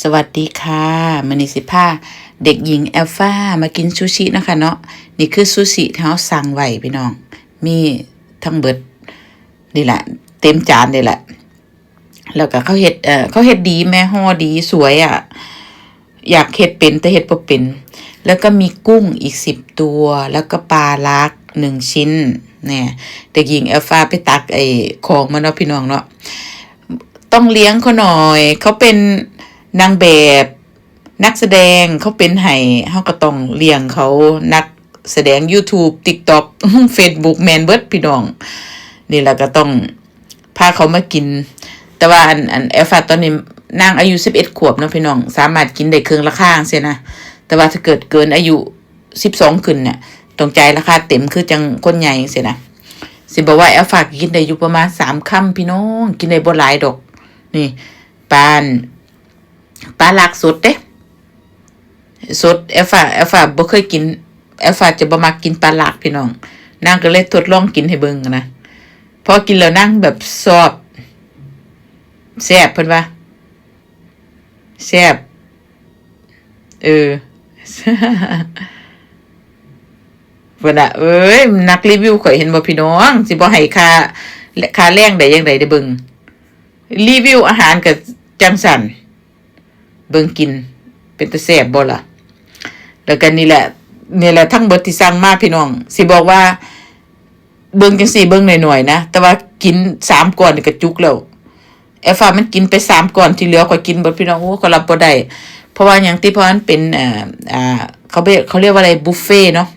สวัสดีค่ะมณีสิผ้าเด็กหญิงแอลฟามากินซูชินะคะเนาะนี่คือซูชิที่เขาสั่งไว้พี่น้อง มีทั้งเบิดนี่แหละ เต็มจานนี่แหละ แล้วก็เขาเห็ดเออเขาเห็ดดีแม่ห่อดีสวยอะ่ะ อยากเห็ดเป็นแต่เห็ดบ่เป็น แล้วก็มีกุ้งอีกสิบตัว แล้วก็ปลาลักหนึ่งชิ้นเนี่ยเด็กหญิงแอลฟาไปตักไอ้ของมาเนาะพี่น้องเนาะต้องเลี้ยงเขาหน่อย เขาเป็น นางแบบนักแสดงเขาเป็นไห้เขาก็ต้องเลี้ยงเขานักแสดง YouTube TikTok Facebook แมนเบิร์ดพี่น้อง นี่แหละก็ต้องพาเขามากิน แต่ว่าอันอันแอฟฟาตอนนี้นางอายุสิบเอ็ดขวบเนาะพี่น้อง สามารถกินได้เครื่องละข้างเสียนะ แต่ว่าถ้าเกิดเกินอายุสิบสองขึ้นเนี่ยต้องใจราคาเต็มคือจังคนใหญ่เสียนะสิบอกว่าแอลฟากินได้อยู่ประมาณสามคำพี่น้อง กินได้บ่หลายดอก นี่ปาน ปลาหลักสดเด้สดแอลฟาแอลฟาบ่เคยกินแอลฟาจะบ่มักกินปลาหลักพี่น้องนางก็เลยทดลองกินให้เบิ่งนะพอกินแล้วนางแบบชอบแซ่บเพิ่นว่าแซ่บเออเพิ่นอะเอ้ยนักรีวิวข่อยเห็นบ่พี่น้องสิบ่ให้ค่าค่าแรงได้ยังไดได้เบิ่งรีวิวอาหารกับจังสัน เบิ่งกิน เป็นตะแซ่บบ่ล่ะแล้วกันนี่แหละนี่แหละทั้งเบิดที่สั่งมาพี่น้องสิบอกว่า เบิ่งจังสี่เบิ่งหน่อยๆนะแต่ว่ากินสามก่อนนี่ก็จุกแล้วแอฟฟ้ามันกินไปสามก่อนที่เหลือก็กินเบิดพี่น้องโอ้ก็รับบ่ได้เพราะว่าอย่างที่พราะมันเป็นอ่าอ่าเขาเรียกเขาเรียกว่าอะไรบุฟเฟ่เนาะ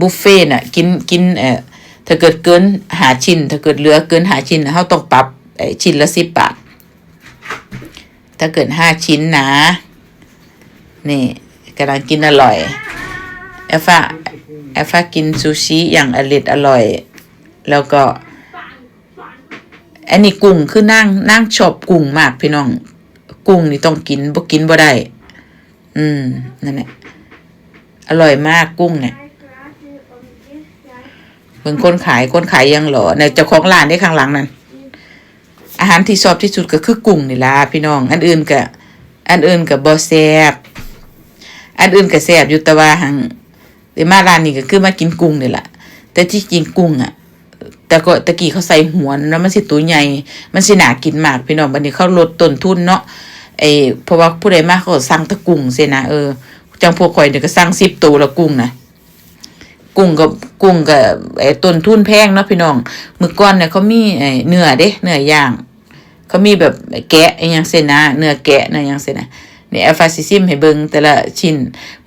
บุฟเฟ่น่ะกินกินเอ่อถ้าเกิดเกินหาชิ้น ถ้าเกิดเหลือเกินหาชิ้นเขาต้องปรับชิ้นละสิบบาท ถ้าเกิดห้าชิ้นนะ นี่กำลังกินอร่อยแอฟฟาแอฟฟากินซูชิอย่างอร่อยอร่อย แล้วก็ อันนี้กุ้งคือนั่งนั่งชอบกุ้งมากพี่น้อง กุ้งนี่ต้องกินบ่กินบ่ได้ อืมนั่นแหละอร่อยมากกุ้งเนี่ยเบิ่งคนขายคนขายยังหล่อในเจ้าของร้านได้ข้างหลังนั่น อาหารที่ชอบที่สุดก็คือกุ้งนี่ล่ะพี่น้อง อันอื่นก็อันอื่นก็บ่แซ่บอันอื่นก็แซ่บอยู่แต่ว่าหังเดี๋ยวมาร้านนี้ก็คือมากินกุ้งนี่ล่ะแต่ที่จริงกุ้งอะแต่ก็ตะกี้เขาใส่หัวแล้วมันสิตัวใหญ่ มันสิหนากินมากพี่น้องบัดนี้เขาลดต้นทุนเนาะไอ้เพราะว่าผู้ใดมาเขาสั่งตะกุ้งเสนะเออจังพวกข่อยเดี๋ยวก็สั่ง10ตัวละกุ้งนะกุ้งกับกุ้งกับไอ้ต้นทุนแพงเนาะพี่น้องมือก่อนเนี่ยเขามีไอ้เนื้อเด้เนื้อย่าง เขามีแบบแกะอหยังเส้นนะเนื้อแกะเนื้อหยังเส้นนะนี่อัลฟาซิซิมให้เบิงแต่ละชิ้น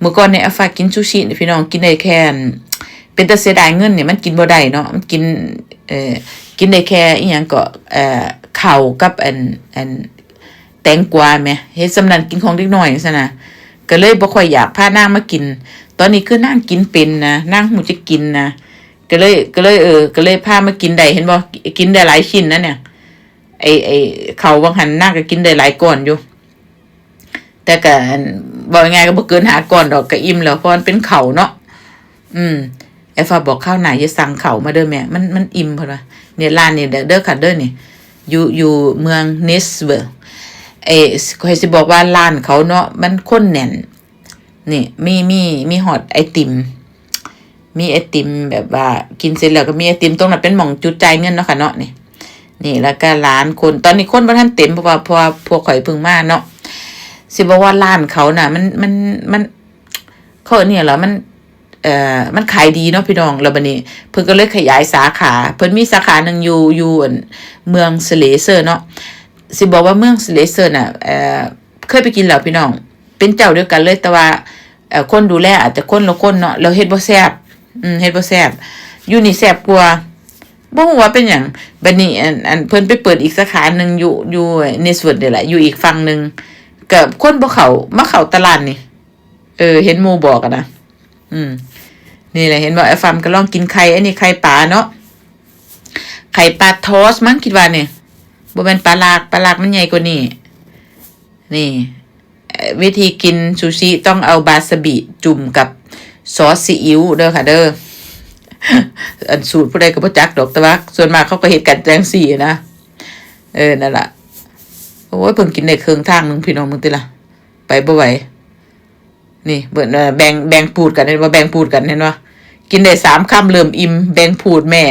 มื้อก่อนเนี่ยอัลฟากินซูชินี่พี่น้องกินได้แค่อันเป็นแต่เสียดายเงินเนี่ยมันกินบ่ได้เนาะมันกินเอ่อกินได้แค่อีหยังก็เอ่อข้ากับอันอันแตงกวาแหมเฮ็ดสำนันกินของเด็กน้อยซั่นน่ะก็เลยบ่ค่อยอยากพานางมากิน ตอนนี้คือนั่งกินเป็นนะนั่งหูจะกินนะก็เลยก็เลยเออก็เลยพามากินได้เห็นบ่กินได้หลายชิ้นนะเนี่ย ไอไอเขาวังหันนั่งก็กินได้หลายก้อนอยู่ แต่ก็บอกยังไงก็บ่เกินหาก้อนดอกก็อิ่มแล้วเพราะมันเป็นเขาเนาะอืมไอ้ฟ้าบอกข้าวไหนจะสั่งเขามาเด้อแม่มันมันอิ่มเพิ่นว่าเนี่ยร้านเนี่เดอเด้อค่ะเด้อนี่อยู่อยู่เมืองเนสเวลเอ้คอยสิบอกว่าร้านเขาเนาะมันคนแน่น นี่ มีมีมีฮอตไอติม มีไอติมแบบว่า กินเสร็จแล้วก็มีไอติมตรงนั้นเป็นหม่องจุดใจเงินเนาะค่ะเนาะนี่ นี่แล้วก็ร้านคนตอนนี้คนบ่ทันเต็มเพราะว่าพราะว่าพวกข่อยพิ่งมาเนาะสิบอกว่าร้านเขาน่ะ มันมันมันเขาเนี่ยเหรอมันเอ่อมันขายดีเนาะพี่น้องแล้วบัดนี้ เพิ่นก็เลยขยายสาขา เพิ่นมีสาขาหนึ่งอยู่อยู่อั่นเมืองสเลเซอร์เนาะสิบอกว่าเมืองสเลเซอร์น่ะเอ่อเคยไปกินแล้วพี่น้อง เป็นเจ้าเดียวกันเลยแต่ว่าเอ่อคนดูแลอาจจะคนละคนเนาะแล้วเฮ็ดบ่แซ่บอืมเฮ็ดบ่แซ่บอยู่นี่แซ่บกว่า บ่ฮู้ว่าเป็นหยังบัดนี้อันอันเพิ่นไปเปิดอีกสาขาหนึงอยู่อยู่เนสเวิร์ดนี่แหละ อยู่อีกฝั่งหนึงก็คนบ่เขามาเข้าตลาดนี่ เออ เห็นหมู่บอกอะนะอืม นี่แหละเห็นว่าไอ้ฟาร์มก็ลองกินไข่อันนี้ไข่ปลาเนาะไข่ปลาทอสมั้งคิดว่าเนี่ยบ่เป็นปลาลากปลาลากมันใหญ่กว่านี่นี่ วิธีกินซูชิต้องเอาบาสบิจุ่มกับซอสซีอิ๊วเด้อค่ะเด้อ อันสูตรผู้ใดก็บ่จักดอกแต่ว่าส่วนมากเขาก็เฮ็ดกันแจงสี่นะเออนั่นละโอ้ยเพิ่งกินได้ครึ่องทางหนึงพี่น้องมึงติละไปบ่ไหวนี่เบิ่นเอ่อแบ่งแบ่งพูดกันเห็นว่าแบ่งพูดกันเห็นว่ากินได้สามคำเริ่มอิ่มแบ่งพูดแม่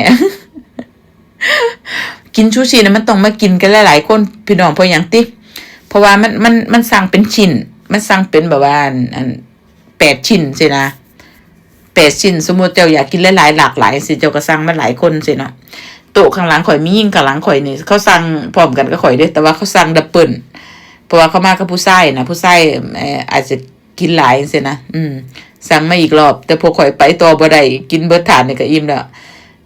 กินชูชีนะมันต้องมากินกันหลายๆคนพี่น้องเพราะอย่างติเพราะว่ามันมันมันสั่งเป็นชิ้น มันสั่งเป็นแบบว่าอันอันแปดชิ้นสินะ แปดชิ้นสมมติเจ้าอยากกินหลายๆหลากหลายสิเจ้าก็สั่งมาหลายคนสิเนาะโต๊ะข้างหลังข่อยมียิ่งข้างหลังข่อยนี่เขาสั่งพร้อมกันก็ข่อยเด้แต่ว่าเขาสั่งดับเบิลเพราะว่าเขามากับผู้ชายนะผู้ชายเอออาจจะกินหลายสินะอืม สั่งมาอีกรอบ แต่พวกข่อยไปต่อบ่ได้กินเบิดถาดนี่ก็อิ่มแล้ว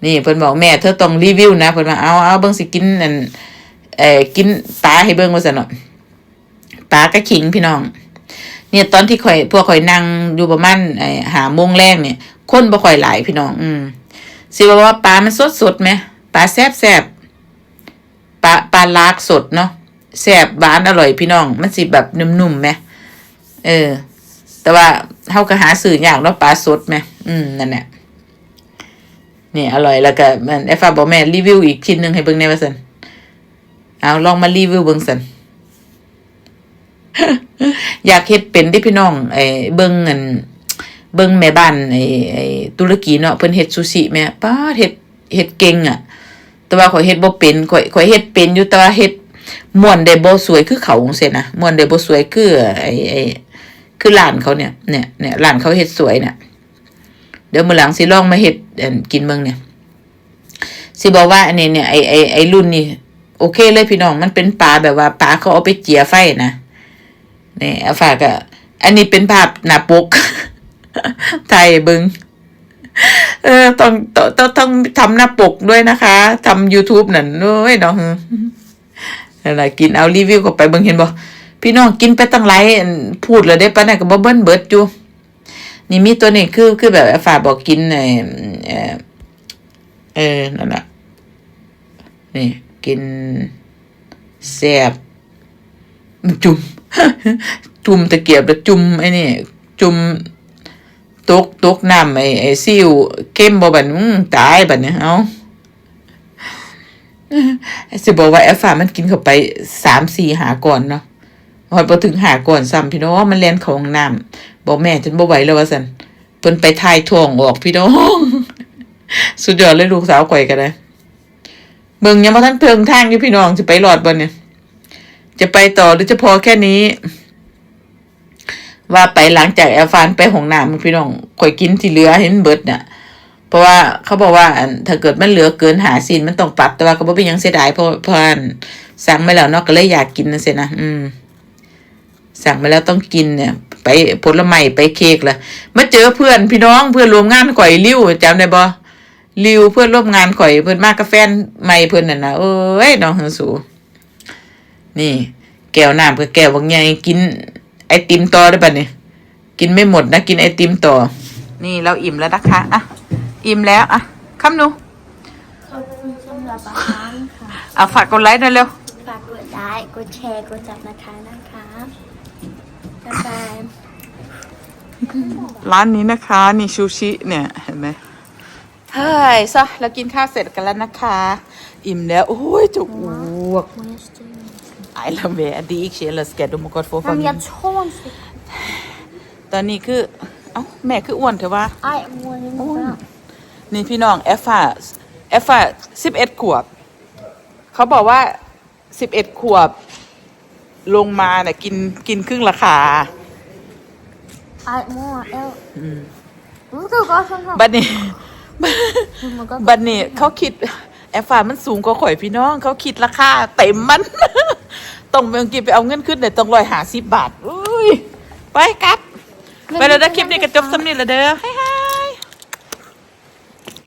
นี่เพิ่นบอกแม่เธอต้องรีวิวนะเพิ่นว่าเอาเอาเบิ่งสิกินอันเอ่อกินปลาให้เบิ่งว่าซั่นเนาะปลากระขิงพี่น้อง เนี่ยตอนที่ข่อยพวกข่อยนั่งอยู่ประมาณไอ้หาโมงแรกเนี่ยคนบ่ค่อยหลายพี่น้อง อืมสิว่าว่าปลามันสดสดไหมปลาแซบแซบปลาปลาลากสดเนาะแซบหวานอร่อยพี่น้อง มันสิแบบนุ่มๆไหมเออ แต่ว่าเฮาก็หาซื้ออยากเนาะปลาสดไหมอืมนั่นแหละนี่อร่อยแล้วก็มันไอ้ฟ้าบอกแม่รีวิวอีกชิ้นหนึ่งให้เบิ่งแหน่ว่าซั่นเอาลองมารีวิวเบิ่งซั่น อยากเฮ็ดเป็นที่พี่น้องไอ้เบิ่งอันเบิ่งแม่บ้านไอ้ไอ้ตุรกีเนาะเพิ่นเฮ็ดซูชิแม่ป้าเฮ็ดเฮ็ดเก่งอะ แต่ว่าข่อยเฮ็ดบ่เป็นข่อยข่อยเฮ็ดเป็นอยู่แต่ว่าเฮ็ดม่วนได้บ่สวยคือเขาจังซี่นะม่วนได้บ่สวยคือไอ้ไอ้คือร้านเขาเนี่ยเนี่ยเนี่ยร้านเขาเฮ็ดสวยเนี่ยเดี๋ยวมื้อหลังสิลองมาเฮ็ดกินเบิ่งเนี่ยสิบอกว่าอันนี้เนี่ยไอไอไอรุ่นนี่โอเคเลยพี่น้องมันเป็นปลาแบบว่าปลาเขาเอาไปเจียไฟนะ นี่เอาฝากอะอันนี้เป็นภาพหน้าปกไทยเบิงเออต้องต้องต้องทำหน้าปกด้วยนะคะทำ YouTube นั่นด้วยน้องอะไรกินเอารีวิวก็ไปเบิงเห็นบ่พี่น้องกินไปตั้งหลายอันพูดเลยได้ปะเนี่ยก็บ่เบิ้นเบิดอยู่นี่มีตัวนี้คือคือแบบฝาบอกกินไอเออเออนั่นแหละนี่กินแซ่บจุ่ม จุ่มตะเกียบแล้วจุ่มไอ้นี่จุ่มตกตกน้ำไอ้ไอ้ซิวเข้มบ่บัดอื้ตายบัดเนี่ยเอาสิบอกว่าแอฟฟามันกินเข้าไปสามสี่หาก่อนเนาะพอพอถึงหาก่อนซ้ำพี่น้องมันเล่นเขาห้องน้ำบอกแม่จนบ่ไหวแล้วว่าสันเพิ่นไปทายท้องออกพี่น้อง สุดยอดเลยลูกสาวข่อยกันเลยเบิ่งยังมาท่านเพิงทางอยู่พี่น้องจะไปหลอดบนเนี่ย จะไปต่อหรือจะพอแค่นี้ ว่าไปหลังจากแอลฟานไปหงน้ำพี่น้องข่อยกินที่เหลือเห็นเบิดเนี่ยเพราะว่าเขาบอกว่าถ้าเกิดมันเหลือเกินหาซีนมันต้องปรับแต่ว่าก็บ่เป็นยังเสียดายเพราะเพราะนสั่งมาแล้วเนาะก็เลยอยากกินนะเสียนะอืม สั่งมาแล้วต้องกินเนี่ย ไปผลไม้ไปเค้กละมาเจอเพื่อนพี่น้องเพื่อนร่วมงานข่อยริ้วจำได้บ่ริ้วเพื่อนร่วมงานข่อยเพื่อนมากกับแฟนใหม่เพื่อนน่ะนะเอ้ยน้องเฮงสู นี่ แก้วน้ำกับแก้วบางใหญ่กินไอติมต่อได้ปะเนี่ยกินไม่หมดนะ กินไอติมต่อ นี่เราอิ่มแล้วนะคะอะอิ่มแล้วอะคำหนูขอบคุณสำหรับอาหารค่ะเอาฝากกดไลค์หน่อยเร็วฝากกดไลค์กดแชร์กดจับนะคะนะคะบ๊ายบายร้านนี้นะคะนี่ชูชิเนี่ยเห็นไหมเฮ้ยซะเรากินข้าวเสร็จกันแล้วนะคะ อิ่มแล้ว โอ้ยจุกอ้วก ไอลาเวดีอีกเชลสแกดูมกอดโฟฟัง Men jag tror inte ตอนนี้คือเอ้าแม่คืออ้วนเถอะว่า Aj, målen นี่พี่น้องแอฟฟ่าแอฟฟ่าสิบเอ็ดขวบ เขาบอกว่าสิบเอ็ดขวบ ลงมาเนี่ยกินกินครึ่งราคา Aj, målen Du ska gå som บัดนี้ Man går บัดนี้เขาคิด แอฟฟ่ามันสูงกว่าข่อยพี่น้อง เขาคิดราคาเต็มมัน ต้องเมื่อกี้ไปเอาเงินขึ้นเนี่ยต้องร้อยหาสิบบาทอุ้ยไปกลับ ไปแล้วนะคลิปนี้ก็จบสำนีแล้วเด้อ